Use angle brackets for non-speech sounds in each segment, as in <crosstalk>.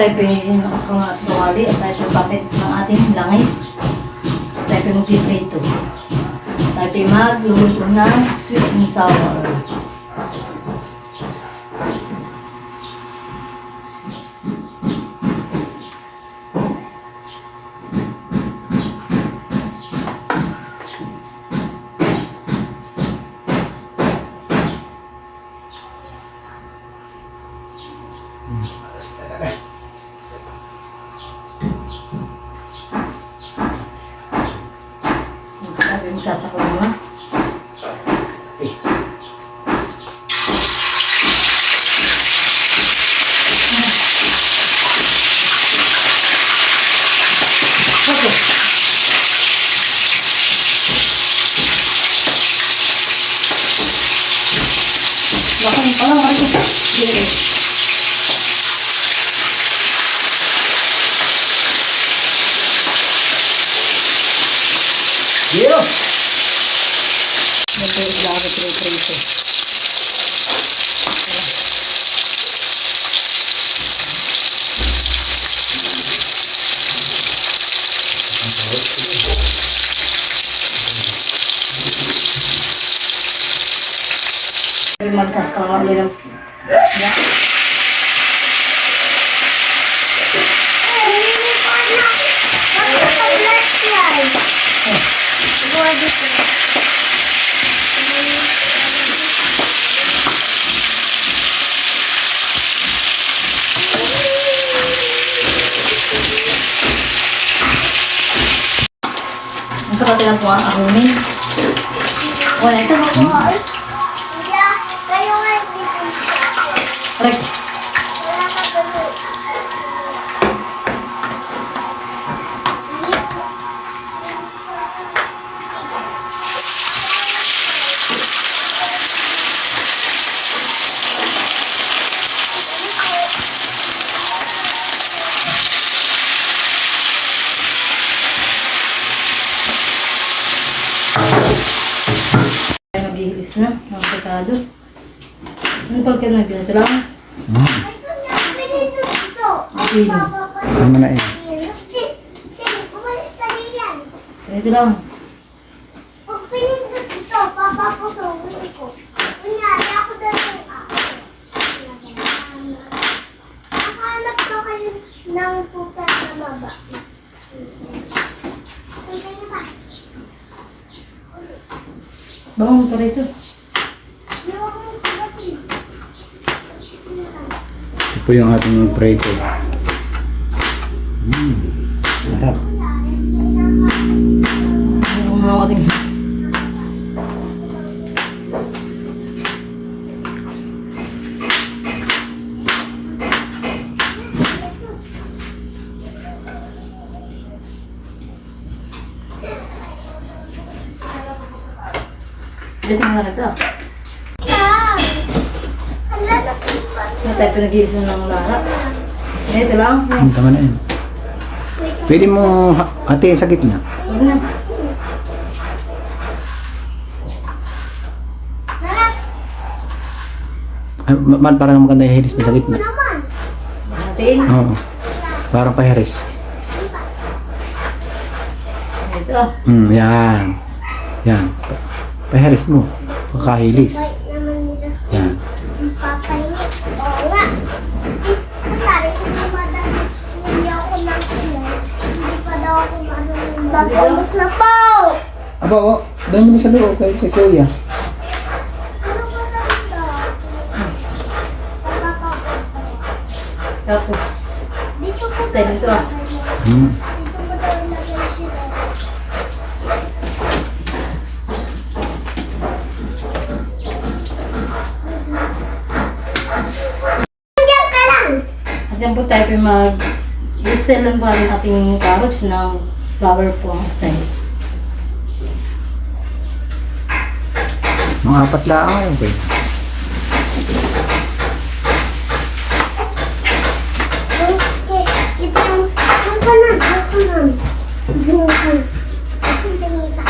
Tayo pinilinas ng ating kawali at tayo papakit ng ating langis. Tayo po magpiprito. Tayo po magluluto ng sweet and sour. Tayo po magsasakal mo. Bakit? Oh, bakit? Sige. Yo! Yan po yung gamit yung prito. Magtas ka nga ulit ng Ito ka lang po ang ahunin. Wala ito mo po. Maghihis na ng putado. Ano pag ka nagdito lang? Pino. Ano na eh? Ganito lang. Pag pinindot ito, papaputulin ko. Kunyari, ako daw yung ako. Nakahanap ko kayo ng puta na baba. Punta niyo ba? Bangon pa rito. Iwan mo sa batin. Ito po yung ating prito. Mm, sarap. Gising na ito. Na tayo pinag-iisan ng lahat. Ganito lang. Mm, tama na yan. Pwede mo ha- hatiin sa gitna. Huwag na. Ay, ma- man, parang maganda yung hilis mo sa gitna. Hatiin. Oo. Parang pahiris. Ito. Mm, yan. Yan. Pa- Pahiris mo. Pagkahilis. Yan. Papahingi. Oo nga. Kunwari, kung dumadaan, hindi ako lang sila. Hindi pa daw ako marunong. Babalik na po! Aba, oh. Dahil mo na sa loob kay, kay Kuya. Tapos, Style ito, ah. Mm. Dito mo daw ilagay sila. Diyan ka lang! At yan po tayo yung mag... I-style lang ba ang ating carrots ng flower po ang style. Mga apat lang. Okay. Gusto, ito yung, yung kanan, yung kanan. Yung kanan. Ito yung pinita.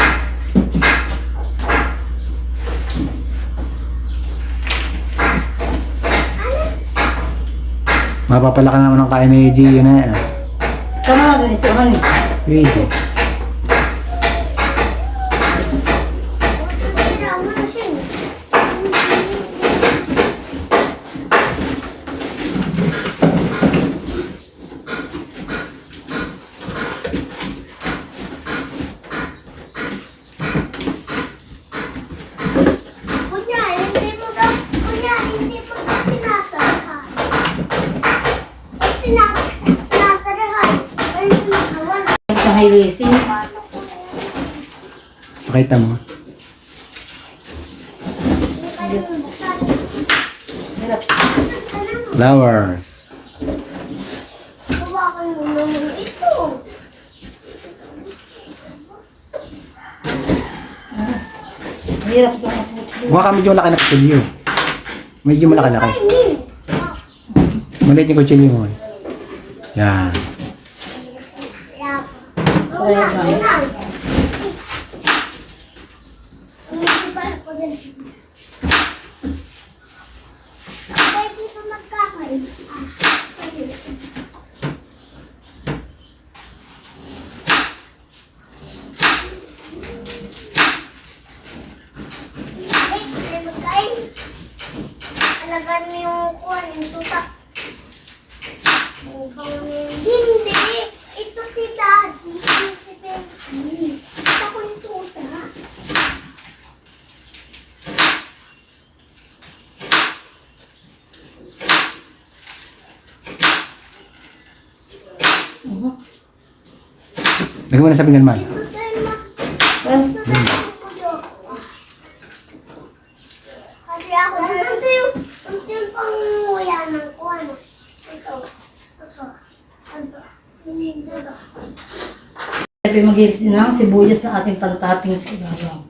Mapapala ka naman ng kain ni Gio na yan. Tama nga ito, ano eh. Pwede. Sira mo na siya eh. Kunyari, hindi mo daw, kunyari, hindi mo daw sinasarahan. Sinas, sinasarahan. Pero hindi mo high racing. Pakita mo. Flowers. Hirap ito ang puto. Huwag ka medyo malaki na kutsilyo. Medyo malaki-laki. Maliit yung kutsilyo mo. Yan. Yeah. Wala, wala. Hindi pa ako din. Pwede dito magkakain. Ah, pwede. Ay, pwede magkain. Alagaan mo yung tutak. Hindi! Ito si Daddy. Ito si Baby. Ito ko yung tuta. Lagyan mo na sa pinggan man. Ito tayo ma... Well, Ito tayo makulo. Kasi ako, ito yung... Ito yung panguya ng kuwan. Ito. Ito. Ito. Hindi ito. Tayo mag-iris din ng sibuyas na ating pantapping sigaw.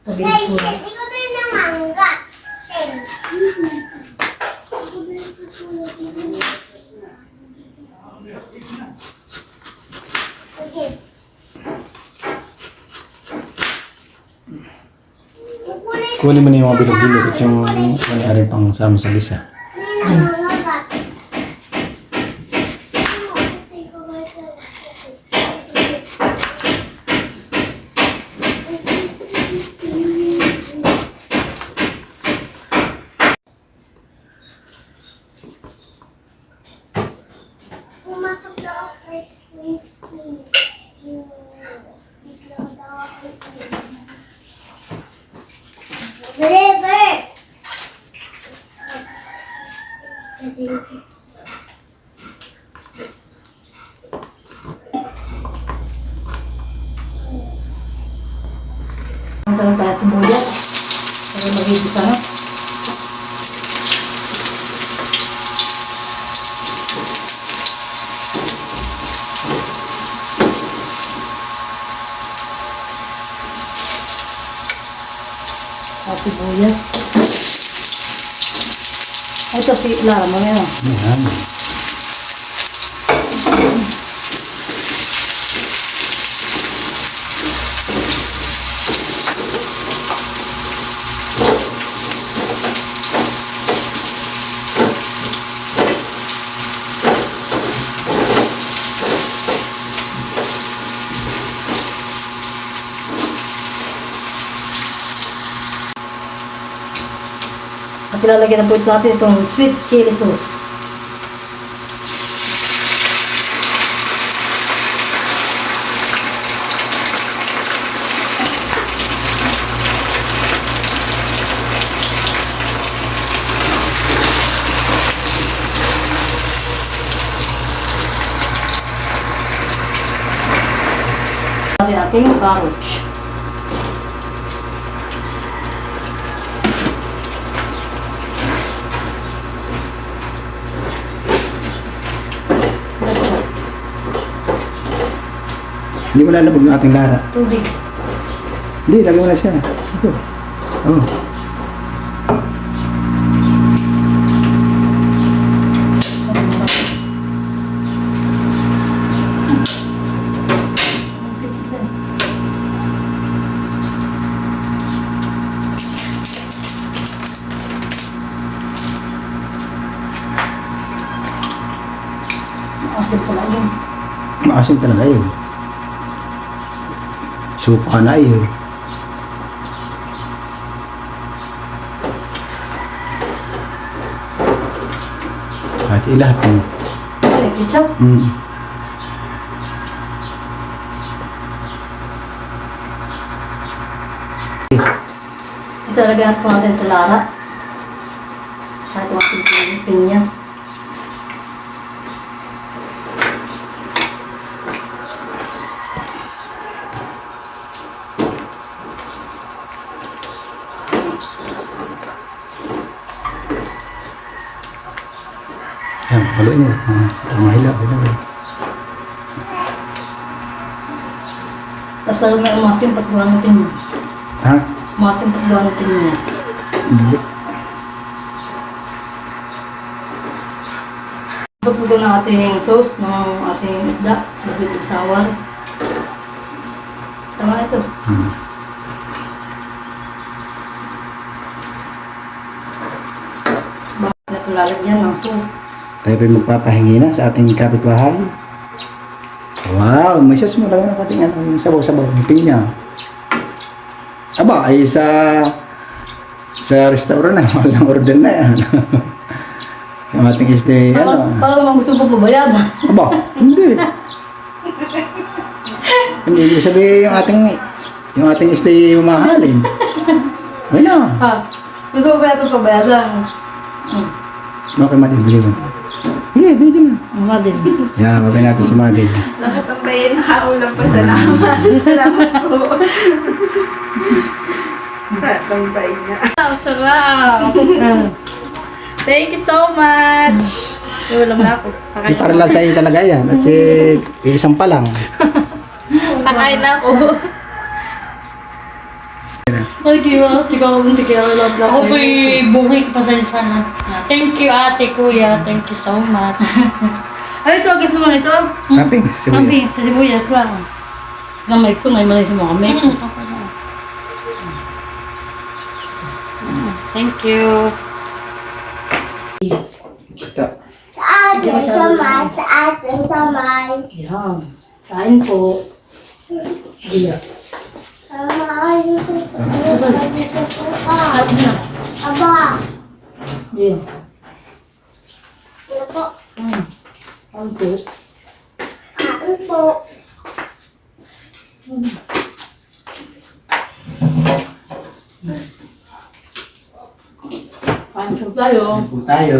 Tabi Hey, ko. hindi ko tayo ng mangga. Hey. Okay. Kukunin Kunin mo na yung mga bilog-bilog at yung wala rin pang sama sa lisa. Hindi sí, la moneda. Ito, si Lara mo na yun. Yan. At ilalagyan na po ito natin itong sweet chili sauce. natin ating carrots. Hindi mo lalabog ng ating lara. Tubig. Hindi, lagay mo na siya. Ito. Oo. Oh. Maasim talaga yun. Maasim talaga yun. Suka na yun. Kahit ilahat mo. Ay, ketchup. Mm. Ito talaga po natin ito, Lara. Saka ito ating pin- pinya. Yan, haluin mo. Ah, mahila, mahila. Tapos lalo may umasim pagbuhan ng pinya. Ha? Umasim pagbuhan ng pinya. Hindi. Pagluto ng ating sauce, ng ating isda, sweet and sour. Tama na ito. Hmm. Bakit na ito lalagyan ng sauce? Tayo pa magpapahingi na sa ating kapitbahay. Wow, may sauce mo lang na pating ano, yung sabaw-sabaw ng pinya. Aba, ay sa sa restaurant na, <laughs> walang order na yan. <laughs> yung ating este, ano. parang naman gusto mo pabayad. <laughs> Aba, hindi. hindi, ibig sabihin yung ating, yung ating este mamahalin. Wala. ha? Gusto mo ba ito pabayadan? Hmm. Okay, Madin, bigay mo. Sige, bigyan na. Mga din. Yan, babay natin si Madin. Nakatambayin, nakaulam pa. Salamat. <laughs> Salamat po. Nakatambayin na. Wow, sarap! <laughs> Thank you so much! Wala mo na ako. Eh, para lang sa'yo talaga yan. At eh, <laughs> isang pa lang. Kakain na ako. Thank you, ate ko. Hindi kaya love na Ako pa sa sana. Thank you ate, kuya. Thank you so much. <laughs> Ay, ito, gusto mo ito? Camping, sa sibuyas. sa sibuyas lang. Gamay ko, na malay sa mga kami. Thank you. Ito. Sa ating kamay, sa ating kamay. Yan. Kain po. Yes. Kamay, dito po ka. Aba, Yan. ano po? Mm. Kain po. Kain po. Kain po tayo. Po tayo.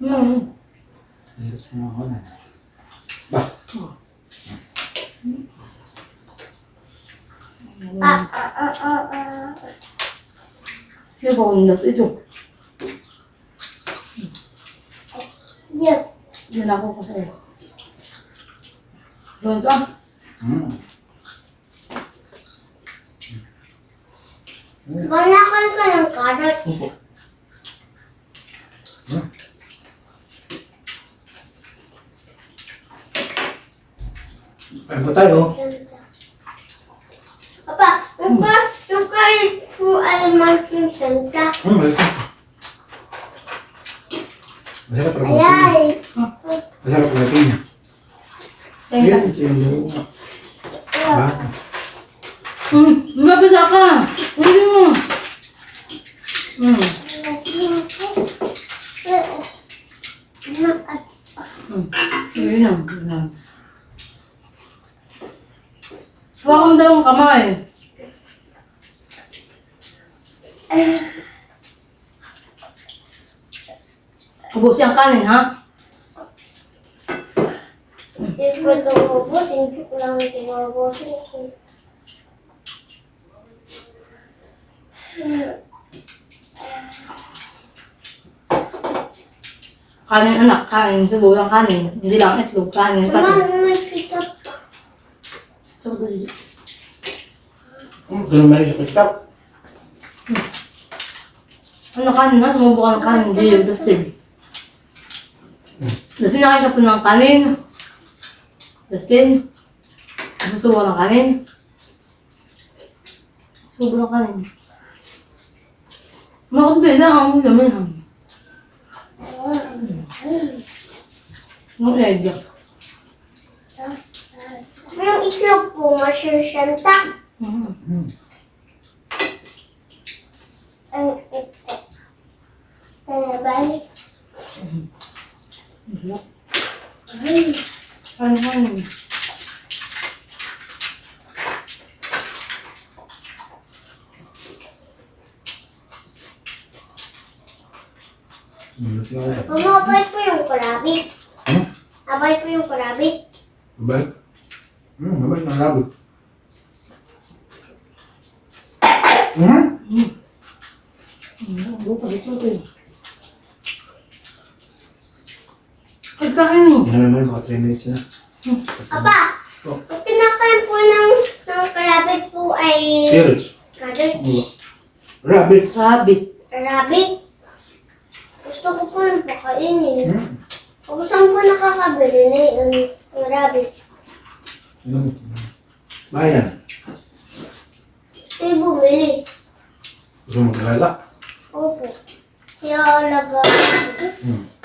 Mm. Ba, Ah, ah, ah, ah, ah. Siya ba kung nat ito? Yun. Yan ako kasi. Yan ito ah. mm. Manakal ka ng carrot. Ayan po tayo. Papa, yung ka, yung carrot ay magsisinta. Hmm, malis. Masarap pala po. Ayay. Masarap pala pinya. Thank you. Yan, ito yung lumo nga. Ba? Hmm, mabasa ka. Hindi mo. Hmm. Sige na. sige na. Hawakan mo dalawang kamay. Ubus yung kanin, ha? Hindi ko ito hindi ko lang ito ubusin. Kanin, anak. Kanin. Subo yung kanin. Hindi lang itlog. Kanin. Mama, Pati. may ketchup. So, dali. Hmm, ganun may ketchup. Ano kanin ha? Sumubo ka ng kanin. Hindi yun. Dustin. Dustin, nakain ka po ng kanin. Dustin. Gusto mo ng kanin? Subo ng kanin. Makunti lang. Ang dami lang. No egg. Yung itlog po, masyusyanta. Ang ito. Ano ba? Ay, Ano yun? Mamabay po yung kurabit. Abay po yung kurabit. Mabait. Hmm, mabait na labot. na kayo. Ano naman, mga 3 minutes na. Aba, oh. pag kinakain po ng, ng rabbit po ay... Carrots. Carrots. Ano rabbit. Rabbit. Rabbit. Gusto ko po yung pakainin. Hmm? Kung saan ko nakakabili na yung, yung rabbit? Ano? Bayan. Eh, bumili. Gusto mo kilala? Opo. Kaya alaga. Hmm.